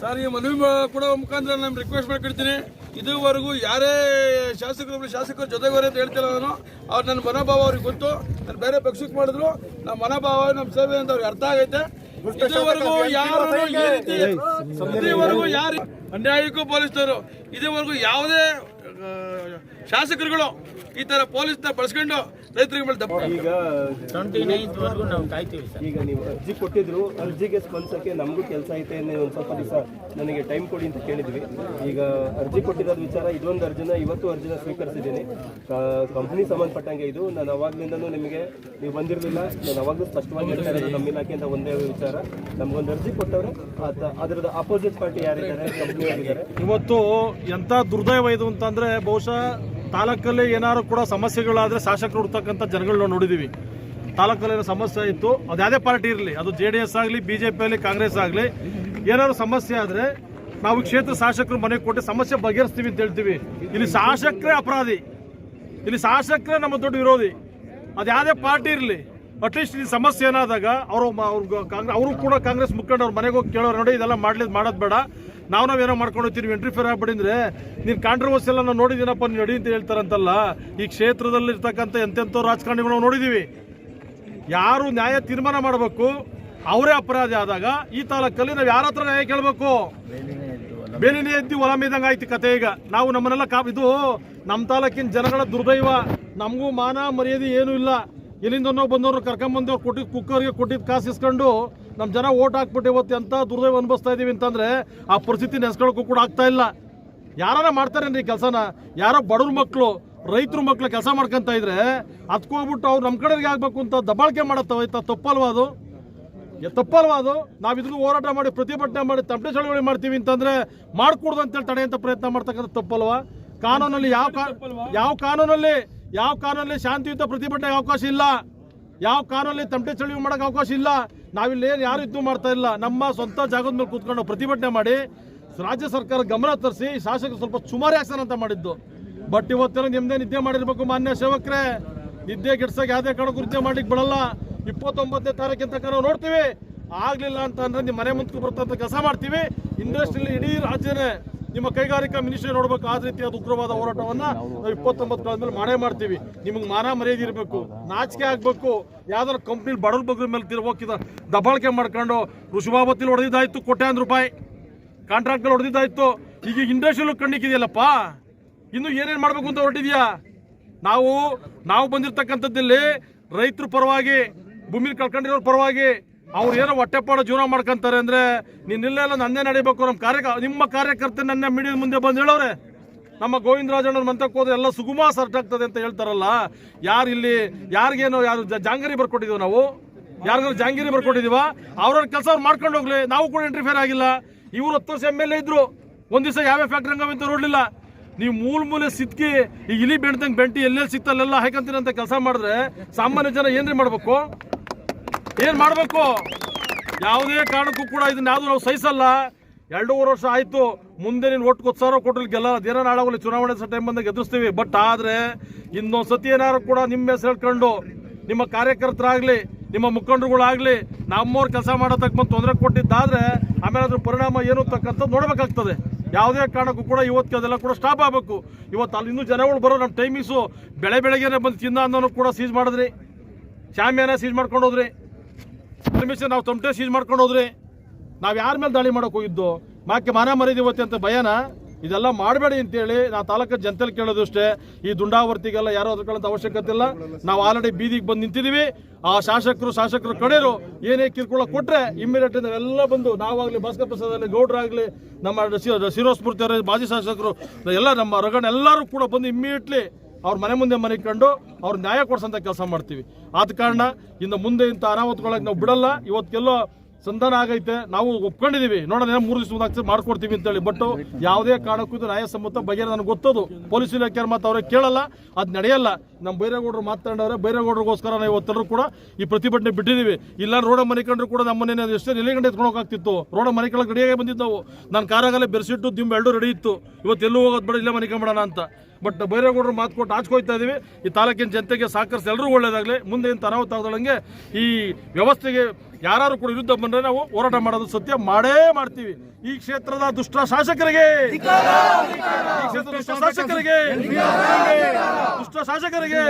Sir ಈ ಮನವಿ ಕೂಡ ಮುಖಾಂತರ ನಮ್ಗೆ ರಿಕ್ವೆಸ್ಟ್ ಮಾಡ್ಕೊಡ್ತೀನಿ. ಇದುವರೆಗೂ ಯಾರೇ ಶಾಸಕರು ಶಾಸಕರು ಜೊತೆಗೋರೆ ಅಂತ ಹೇಳ್ತಿಲ್ಲ ನಾನು. ಅವ್ರು ನನ್ನ ಮನೋಭಾವ ಅವ್ರಿಗೆ ಗೊತ್ತು. ನಾನು ಬೇರೆ ಪಕ್ಷಕ್ಕೆ ಮಾಡಿದ್ರು. ನಮ್ಮ ಮನೋಭಾವ ನಮ್ಮ ಸೇವೆ ಅಂತ ಅವ್ರಿಗೆ ಅರ್ಥ ಆಗೈತೆ. ಇದುವರೆಗೂ ಯಾರು ಈ ರೀತಿ ಇದುವರೆಗೂ ಯಾರು ಅನ್ಯಾಯಕ್ಕೂ ಪೊಲೀಸರು ಇದುವರೆಗೂ ಯಾವುದೇ ಶಾಸಕರುಗಳು ಈ ತರ ಪೊಲೀಸ್ನ ಬಳಸ್ಕೊಂಡು ರೈತರಿಗೆ ಮೇಲೆ ದಪ್ಪ ಈಗ ಟ್ವೆಂಟಿ ನೈನ್ತ್ ವರೆಗೂ ನಾವು ಕಾಯ್ತೀವಿ ಸರ್. ಈಗ ನೀವು ಅರ್ಜಿ ಕೊಟ್ಟಿದ್ರು ಅರ್ಜಿಗೆ ಸ್ಪಂದಿಸಕ್ಕೆ ನಮಗೂ ಕೆಲಸ ಐತೆ ಒಂದು ಸ್ವಲ್ಪ ದಿವಸ ನನಗೆ ಟೈಮ್ ಕೊಡಿ ಅಂತ ಕೇಳಿದ್ವಿ. ಈಗ ಅರ್ಜಿ ಕೊಟ್ಟಿರೋದು ವಿಚಾರ ಇದೊಂದು ಅರ್ಜಿನ ಇವತ್ತು ಅರ್ಜಿನ ಸ್ವೀಕರಿಸಿದ್ದೀನಿ. ಕಂಪ್ನಿ ಸಂಬಂಧಪಟ್ಟಂಗೆ ಇದು. ನಾನು ಅವಾಗ್ಲಿಂದನೂ ನಿಮಗೆ ನೀವು ಬಂದಿರಲಿಲ್ಲ. ನಾನು ಅವಾಗಲೂ ಸ್ಪಷ್ಟವಾಗಿ ಹೇಳ್ತಾ ಇರೋದು ನಮ್ಮ ಇಲಾಖೆಯಿಂದ ಒಂದೇ ವಿಚಾರ. ನಮಗೊಂದು ಅರ್ಜಿ ಕೊಟ್ಟವರು ಅದ- ಅದರದ ಅಪೋಸಿಟ್ ಪಾರ್ಟಿ ಯಾರಿದ್ದಾರೆ? ಕಂಪ್ನಿ ಯಾರಿದ್ದಾರೆ? ಇವತ್ತು ಎಂಥ ದುರ್ದೈವ ಇದು ಅಂತಂದ್ರೆ ಬಹುಶಃ ತಾಲೂಕಲ್ಲಿ ಏನಾದ್ರು ಕೂಡ ಸಮಸ್ಯೆಗಳಾದ್ರೆ ಶಾಸಕರು ಹುಡ್ತಕ್ಕಂಥ ಜನಗಳನ್ನ ನೋಡಿದೀವಿ. ತಾಲೂಕಲ್ಲಿ ಏನೋ ಸಮಸ್ಯೆ ಇತ್ತು, ಅದು ಯಾವುದೇ ಪಾರ್ಟಿ ಇರಲಿ, ಅದು ಜೆ ಡಿ ಎಸ್ ಆಗಲಿ, ಬಿ ಜೆ ಕಾಂಗ್ರೆಸ್ ಆಗಲಿ, ಏನಾದ್ರು ಸಮಸ್ಯೆ ಆದರೆ ನಾವು ಕ್ಷೇತ್ರ ಶಾಸಕರು ಮನೆಗೆ ಕೊಟ್ಟು ಸಮಸ್ಯೆ ಬಗೆಹರಿಸ್ತೀವಿ ಅಂತ ಹೇಳ್ತೀವಿ. ಇಲ್ಲಿ ಶಾಸಕರೇ ಅಪರಾಧಿ, ಇಲ್ಲಿ ಶಾಸಕರೇ ನಮ್ಮ ದೊಡ್ಡ ವಿರೋಧಿ, ಅದು ಯಾವುದೇ ಪಾರ್ಟಿ ಇರಲಿ ಅಟ್ಲೀಸ್ಟ್ ಈ ಸಮಸ್ಯೆ ಏನಾದಾಗ ಅವರು ಅವರು ಕೂಡ ಕಾಂಗ್ರೆಸ್ ಮುಖಂಡ ಅವ್ರ ಮನೆಗೆ ಹೋಗಿ ಕೇಳೋರು ನೋಡಿ, ಇದೆಲ್ಲ ಮಾಡಲಿ ಮಾಡೋದು ಬೇಡ. ನಾವು ನಾವೇನೋ ಮಾಡ್ಕೊಂಡು ಹೋಗ್ತೀವಿ, ನೀವು ಎಂಟ್ರಿ ಫೇರ್ ಆಗ್ಬಿಟ್ಟಿದ್ರೆ ನೀನು ಕಾಂಟ್ರವರ್ಸಿ ಎಲ್ಲ ನಾವು ನೋಡಿದ್ದೀನಪ್ಪ ನೀನು ನಡಿ ಅಂತ ಹೇಳ್ತಾರಂತಲ್ಲ, ಈ ಕ್ಷೇತ್ರದಲ್ಲಿ ಇರ್ತಕ್ಕಂಥ ಎಂತೆಂತ ರಾಜಕಾರಣಿಗಳು ನಾವು ನೋಡಿದ್ದೀವಿ. ಯಾರು ನ್ಯಾಯ ತೀರ್ಮಾನ ಮಾಡಬೇಕು, ಅವರೇ ಅಪರಾಧಿ ಆದಾಗ ಈ ತಾಲೂಕಲ್ಲಿ ನಾವು ಯಾರ ಹತ್ರ ನ್ಯಾಯ ಕೇಳಬೇಕು? ಬೇಲಿನೇ ಎದ್ದು ಹೊಲ ಮೇದಂಗ ಆಯ್ತು ಕತೆ ಈಗ. ನಾವು ನಮ್ಮನ್ನೆಲ್ಲ ಕಾ ಇದು ನಮ್ಮ ತಾಲೂಕಿನ ಜನಗಳ ದುರ್ದೈವ. ನಮಗೂ ಮಾನ ಮರ್ಯಾದೆ ಏನೂ ಇಲ್ಲ. ಎಲ್ಲಿಂದ ಬಂದವರು ಕರ್ಕೊಂಬಂದವ್ರು ಕೊಟ್ಟಿದ್ದು ಕುಕ್ಕರ್ಗೆ ಕೊಟ್ಟಿದ್ದು ಕಾಸು ಇಸ್ಕೊಂಡು ನಮ್ಮ ಜನ ಓಟ್ ಹಾಕ್ಬಿಟ್ಟು ಇವತ್ತು ಎಂಥ ದುರ್ದೈವ ಅನುಭವಿಸ್ತಾ ಇದ್ದೀವಿ ಅಂತಂದರೆ ಆ ಪರಿಸ್ಥಿತಿ ನೆನೆಸ್ಕೊಳ್ಳೋಕ್ಕೂ ಕೂಡ ಆಗ್ತಾ ಇಲ್ಲ. ಯಾರಾರ ಮಾಡ್ತಾರೇನ್ರಿ ಕೆಲಸನ? ಯಾರೋ ಬಡವ್ರ ಮಕ್ಕಳು ರೈತರ ಮಕ್ಕಳು ಕೆಲಸ ಮಾಡ್ಕೊತಾ ಇದ್ರೆ ಹೋಗ್ಬಿಟ್ಟು ಅವ್ರು ನಮ್ಮ ಕಡೆಗೆ ಆಗ್ಬೇಕು ಅಂತ ದಬ್ಬಾಳಿಕೆ ಮಾಡತ್ತವ ಆಯ್ತಾ ತಪ್ಪಲ್ವಾ ಅದು? ತಪ್ಪಲ್ವಾ ಅದು? ನಾವು ಇದನ್ನು ಹೋರಾಟ ಮಾಡಿ ಪ್ರತಿಭಟನೆ ಮಾಡಿ ತಪ್ಪೆ ಚಳವಳಿ ಮಾಡ್ತೀವಿ ಅಂತಂದ್ರೆ ಮಾಡ್ಕೊಡ್ದು ಅಂತೇಳಿ ತಡೆಯಂತ ಪ್ರಯತ್ನ ಮಾಡ್ತಕ್ಕಂಥ ತಪ್ಪಲ್ವಾ? ಕಾನೂನಲ್ಲಿ ಯಾವ ಯಾವ ಕಾನೂನಲ್ಲಿ ಯಾವ ಕಾನೂನಲ್ಲಿ ಶಾಂತಿಯುತ ಪ್ರತಿಭಟನೆಗೆ ಅವಕಾಶ ಇಲ್ಲ. ಯಾವ ಕಾನೂನಲ್ಲಿ ತಮಟೆ ಚಳವಳಿ ಮಾಡೋಕೆ ಅವಕಾಶ ಇಲ್ಲ. ನಾವಿಲ್ಲಿ ಏನು ಯಾರು ಇದ್ದು ಮಾಡ್ತಾ ಇಲ್ಲ. ನಮ್ಮ ಸ್ವಂತ ಜಾಗದ ಮೇಲೆ ಕೂತ್ಕೊಂಡು ಪ್ರತಿಭಟನೆ ಮಾಡಿ ರಾಜ್ಯ ಸರ್ಕಾರ ಗಮನ ತರಿಸಿ ಶಾಸಕರು ಸ್ವಲ್ಪ ಸುಮಾರು ಆಕ್ಷನ್ ಅಂತ ಮಾಡಿದ್ದು. ಬಟ್ ಇವತ್ತೆಲ್ಲ ನಿಮ್ದೇ ನಿದ್ದೆ ಮಾಡಿರ್ಬೇಕು ಮಾನ್ಯ ಸೇವಕರೇ. ನಿದ್ದೆ ಗಿಡ್ಸಕ್ಕೆ ಯಾವುದೇ ಕಾರಣಕ್ಕೂ ನಿದ್ದೆ ಮಾಡ್ಲಿಕ್ಕೆ ಬಿಡಲ್ಲ. ಇಪ್ಪತ್ತೊಂಬತ್ತನೇ ತಾರೀಕಿನ ತನಕ ನಾವು ನೋಡ್ತೀವಿ. ಆಗ್ಲಿಲ್ಲ ಅಂತ ಅಂದ್ರೆ ನಿಮ್ಮ ಮನೆ ಮುಂದಕ್ಕೆ ಬರ್ತಂತ ಕೆಲಸ ಮಾಡ್ತೀವಿ. ಇಂಡಸ್ಟ್ರಿಯಲ್ಲಿ ಇಡೀ ರಾಜ್ಯನೇ ನಿಮ್ಮ ಕೈಗಾರಿಕಾ ಮಿನಿಸ್ಟ್ರಿ ನೋಡ್ಬೇಕು, ಆ ರೀತಿಯಾದ ಉಗ್ರವಾದ ಹೋರಾಟವನ್ನ ನಾವು ಇಪ್ಪತ್ತೊಂಬತ್ತು ಮೇಲೆ ಮಾಡೇ ಮಾಡ್ತೀವಿ. ನಿಮಗೆ ಮಾನ ಮರ್ಯಾದೆ ಇರಬೇಕು, ನಾಚಿಕೆ ಆಗ್ಬೇಕು. ಯಾವ್ದಾರು ಕಂಪ್ನಿ ಬಡವ್ರ ಬಗ್ಗೆ ಮೇಲೆ ಹೋಗಿದ ಮಾಡ್ಕೊಂಡು ಮಾಡ್ಕೊಂಡು ಋಷಭಾವತಿಲಿ ಹೊಡೆದಿದ್ದಾಯ್ತು ಕೋಟ್ಯಾಂತರ ರೂಪಾಯಿ. ಕಾಂಟ್ರಾಕ್ಟ್ಗಳು ಹೊಡೆದಿದ್ದಾಯ್ತು. ಈಗ ಇಂಡಸ್ಟ್ರಿಯಲ್ಲೂ ಕಣ್ಣಿಕ್ಕಿದೆಯಲ್ಲಪ್ಪ? ಇನ್ನು ಏನೇನು ಮಾಡಬೇಕು ಅಂತ ಹೊರಟಿದ್ಯಾ? ನಾವು ನಾವು ಬಂದಿರತಕ್ಕಂಥದ್ದಲ್ಲಿ ರೈತರು ಪರವಾಗಿ ಭೂಮಿ ಕಳ್ಕೊಂಡಿರೋ ಪರವಾಗಿ ಅವ್ರು ಏನೋ ಹೊಟ್ಟೆಪಾಡು ಜೀವನ ಮಾಡ್ಕೊಂತಾರೆ ಅಂದ್ರೆ ನೀನ್ ಇಲ್ಲೆಲ್ಲ ನಂದೇ ನಡಿಬೇಕು ನಮ್ಮ ಕಾರ್ಯ ನಿಮ್ಮ ಕಾರ್ಯಕರ್ತ ನನ್ನ ಮೀಡಿಯಾ ಮುಂದೆ ಬಂದು ಹೇಳೋರೆ. ನಮ್ಮ ಗೋವಿಂದರಾಜಣ್ಣವ್ರ ಮಂತಕ್ಕೆ ಹೋದ್ರೆ ಎಲ್ಲ ಸುಗುಮ ಸರ್ಟ್ ಆಗ್ತದೆ ಅಂತ ಹೇಳ್ತಾರಲ್ಲ, ಯಾರು ಇಲ್ಲಿ, ಯಾರಿಗೇನೋ ಯಾರು ಜಾಂಗರಿ ಬರ್ಕೊಟ್ಟಿದ್ವಿ ನಾವು? ಯಾರಿಗಾರು ಜಾಂಗಿರಿ ಬರ್ಕೊಟ್ಟಿದೀವ? ಅವ್ರವ್ರ ಕೆಲಸ ಅವ್ರು ಮಾಡ್ಕೊಂಡು ಹೋಗ್ಲಿ, ನಾವು ಕೂಡ ಇಂಟರ್ಫಿಯರ್ ಆಗಿಲ್ಲ. ಇವ್ರು ಹತ್ತು ವರ್ಷ ಎಂ ಎಲ್ ಎ ಇದ್ರು, ಒಂದ್ ದಿವಸ ಯಾವ್ಯಾವ ಫ್ಯಾಕ್ಟ್ರಿ ಹಂಗಂತ ನೋಡ್ಲಿಲ್ಲ. ನೀವು ಮೂಲ ಮೂಲೆ ಸಿಕ್ಕಿ ಈ ಇಲಿ ಬೆಣ್ದಂಗೆ ಬೆಂಟಿ ಎಲ್ಲೆಲ್ಲಿ ಸಿಕ್ತಲ್ಲೆಲ್ಲ ಹಾಕಂತೀರಂತ ಕೆಲಸ ಮಾಡಿದ್ರೆ ಸಾಮಾನ್ಯ ಜನ ಏನ್ರಿ ಮಾಡ್ಬೇಕು? ಏನ್ ಮಾಡ್ಬೇಕು? ಯಾವುದೇ ಕಾರಣಕ್ಕೂ ಕೂಡ ಇದನ್ನ ಯಾವ್ದು ನಾವು ಸಹಿಸಲ್ಲ. ಎರಡೂವರೆ ವರ್ಷ ಆಯ್ತು, ಮುಂದೆ ನೀನು ಒಟ್ಟು ಕೊತ್ಸಾರ ಸಾವಿರ ಕೊಟ್ಟಲ್ಲಿ ಗೆಲ್ಲ, ದಿನ ನಾಡಾಗಲಿ ಚುನಾವಣೆ ಟೈಮ್ ಬಂದಾಗ ಎದುರಿಸ್ತೀವಿ. ಬಟ್ ಆದ್ರೆ ಇನ್ನೊಂದು ಸತಿ ಏನಾದ್ರು ಕೂಡ ನಿಮ್ಮ ಹೆಸರು ಹೇಳ್ಕೊಂಡು, ನಿಮ್ಮ ಕಾರ್ಯಕರ್ತರಾಗ್ಲಿ, ನಿಮ್ಮ ಮುಖಂಡರುಗಳಾಗ್ಲಿ, ನಮ್ಮವ್ರ ಕೆಲಸ ಮಾಡೋದಕ್ಕೆ ಬಂದು ತೊಂದರೆ ಕೊಟ್ಟಿದ್ದಾದ್ರೆ, ಆಮೇಲೆ ಅದ್ರ ಪರಿಣಾಮ ಏನು ತಕ್ಕಂತ ನೋಡ್ಬೇಕಾಗ್ತದೆ. ಯಾವುದೇ ಕಾರಣಕ್ಕೂ ಕೂಡ ಇವತ್ತು ಅದೆಲ್ಲ ಕೂಡ ಸ್ಟಾಪ್ ಆಗಬೇಕು. ಇವತ್ತು ಅಲ್ಲಿ ಇನ್ನೂ ಜನಗಳು ಬರೋ ನಮ್ಮ ಟೈಮಿಂಗ್ಸು ಬೆಳೆ ಬೆಳಗ್ಗೆನೆ ಬಂದು ತಿನ್ನ ಅನ್ನೋನು ಕೂಡ ಸೀಸ್ ಮಾಡಿದ್ರಿ. ಶಾಮಿಯಾನ ಸೀಸ್ ಮಾಡ್ಕೊಂಡು ಹೋದ್ರಿ. ಪರ್ಮಿಷನ್ ನಾವು ತಮಟೆ ಸೀಜ್ ಮಾಡ್ಕೊಂಡು ಹೋದ್ರಿ ನಾವು ಯಾರ ಮೇಲೆ ದಾಳಿ ಮಾಡೋಕೆ ಹೋಗಿದ್ದು? ಮಾಕೆ ಮಾನ ಮರಿದೀವತ್ತೆ ಅಂತ ಭಯನ? ಇದೆಲ್ಲ ಮಾಡಬೇಡಿ ಅಂತೇಳಿ ನಾವು ತಾಲೂಕು ಜನತೆಲಿ ಕೇಳೋದು ಅಷ್ಟೇ ಈ ದುಂಡಾವರ್ತಿಗೆಲ್ಲ ಯಾರೋ ಅದ್ಕೊಳ್ಳೋಂಥ ಅವಶ್ಯಕತೆ ಇಲ್ಲ. ನಾವು ಆಲ್ರೆಡಿ ಬೀದಿಗೆ ಬಂದು ನಿಂತಿದ್ದೀವಿ ಆ ಶಾಸಕರು ಶಾಸಕರು ಕಡೆಯರು ಏನೇ ಕಿರ್ಕೊಳ ಕೊಟ್ಟರೆ ಇಮ್ಮಿಡಿಯೇಟ್ ಎಲ್ಲ ಬಂದು ನಾವಾಗಲಿ ಭಾಸ್ಕರ್ ಪ್ರಸಾದ್ ಆಗಲಿ ಗೌಡ್ರಾಗಲಿ ನಮ್ಮ ಶಿರೋ ಅವರ ಮಾಜಿ ಶಾಸಕರು, ಎಲ್ಲ ನಮ್ಮ ರಗಣ ಎಲ್ಲರೂ ಕೂಡ ಬಂದು ಇಮ್ಮಿಡಿಯೇಟ್ಲಿ ಅವ್ರ ಮನೆ ಮುಂದೆ ಮನೆ ಅವ್ರ ನ್ಯಾಯ ಕೊಡ್ಸಂತ ಕೆಲಸ ಮಾಡ್ತೀವಿ. ಆದ ಕಾರಣ ಇನ್ನು ಮುಂದೆ ಇಂಥ ಅನಾಹುತಗಳಾಗಿ ನಾವು ಬಿಡಲ್ಲ. ಇವತ್ತೆಲ್ಲೋ ಸಂಧಾನ ಆಗೈತೆ, ನಾವು ಒಪ್ಕೊಂಡಿದೀವಿ. ನೋಡೋಣ, ಮೂರು ದಿವಸ ಮಾಡ್ಕೊಡ್ತೀವಿ ಅಂತೇಳಿ. ಬಟ್ ಯಾವುದೇ ಕಾರಣಕ್ಕೂ ನ್ಯಾಯ ನ್ಯಾಯಸಮ್ಮತ ಬಗ್ಗೆ ನನಗೆ ಗೊತ್ತದು. ಪೊಲೀಸ್ ಇಲಾಖೆ ಮಾತು ಅವ್ರಿಗೆ ಕೇಳಲ್ಲ, ಅದು ನಡೆಯಲ್ಲ. ನಮ್ಮ ಬೈರೇಗೌಡರು ಮಾತಾಡೋರೆ ಬೈರೇಗೌಡರಿಗೋಸ್ಕರ ನಾವು ಇವತ್ತೆಲ್ಲರೂ ಕೂಡ ಈ ಪ್ರತಿಭಟನೆ ಬಿಟ್ಟಿದ್ದೀವಿ ಇಲ್ಲ ರೋಡ ಮನೆ ಕಂಡ್ರು ಕೂಡ ನಮ್ಮ ಮನೆ ಎಷ್ಟೇ ನೆಲೆಗಂಡೆ ಎತ್ಕೊಂಡು ಹೋಗ್ತಿತ್ತು ರೋಡ ಮನೆ ಕೆಳಗೆ ರೆಡಿಯಾಗಿ ಬಂದಿದ್ದು ನಾವು ನಾನು ಕಾರಾಗಲೇ ಬೆರೆಸಿಟ್ಟು ದಿಂಬೆ ಎರಡು ರೆಡಿ ಇತ್ತು. ಇವತ್ತು ಎಲ್ಲೂ ಹೋಗೋದು ಬೇಡ, ಇಲ್ಲೇ ಮನೆ ಅಂತ. ಬಟ್ ಬೈರೇಗೌಡರು ಮಾತು ಕೊಟ್ಟು ಆಚ್ಕೋಯ್ತಾ ಇದ್ದೀವಿ ಈ ತಾಲೂಕಿನ ಜನತೆಗೆ ಸಹಕರಿಸಿ ಎಲ್ಲರೂ ಒಳ್ಳೇದಾಗಲಿ. ಮುಂದೆ ಏನು ಅನಾಹುತ ಆಗದಂಗೆ ಈ ವ್ಯವಸ್ಥೆಗೆ ಯಾರು ಕೂಡ ವಿರುದ್ಧ ಬಂದರೆ ನಾವು ಹೋರಾಟ ಮಾಡೋದು ಸತ್ಯ ಮಾಡೇ ಮಾಡ್ತೀವಿ. ಈ ಕ್ಷೇತ್ರದ ದುಷ್ಟ ಶಾಸಕರಿಗೆ. ಈ ಕ್ಷೇತ್ರದ ದುಷ್ಟ ಶಾಸಕರಿಗೆ. ದುಷ್ಟ ಶಾಸಕರಿಗೆ.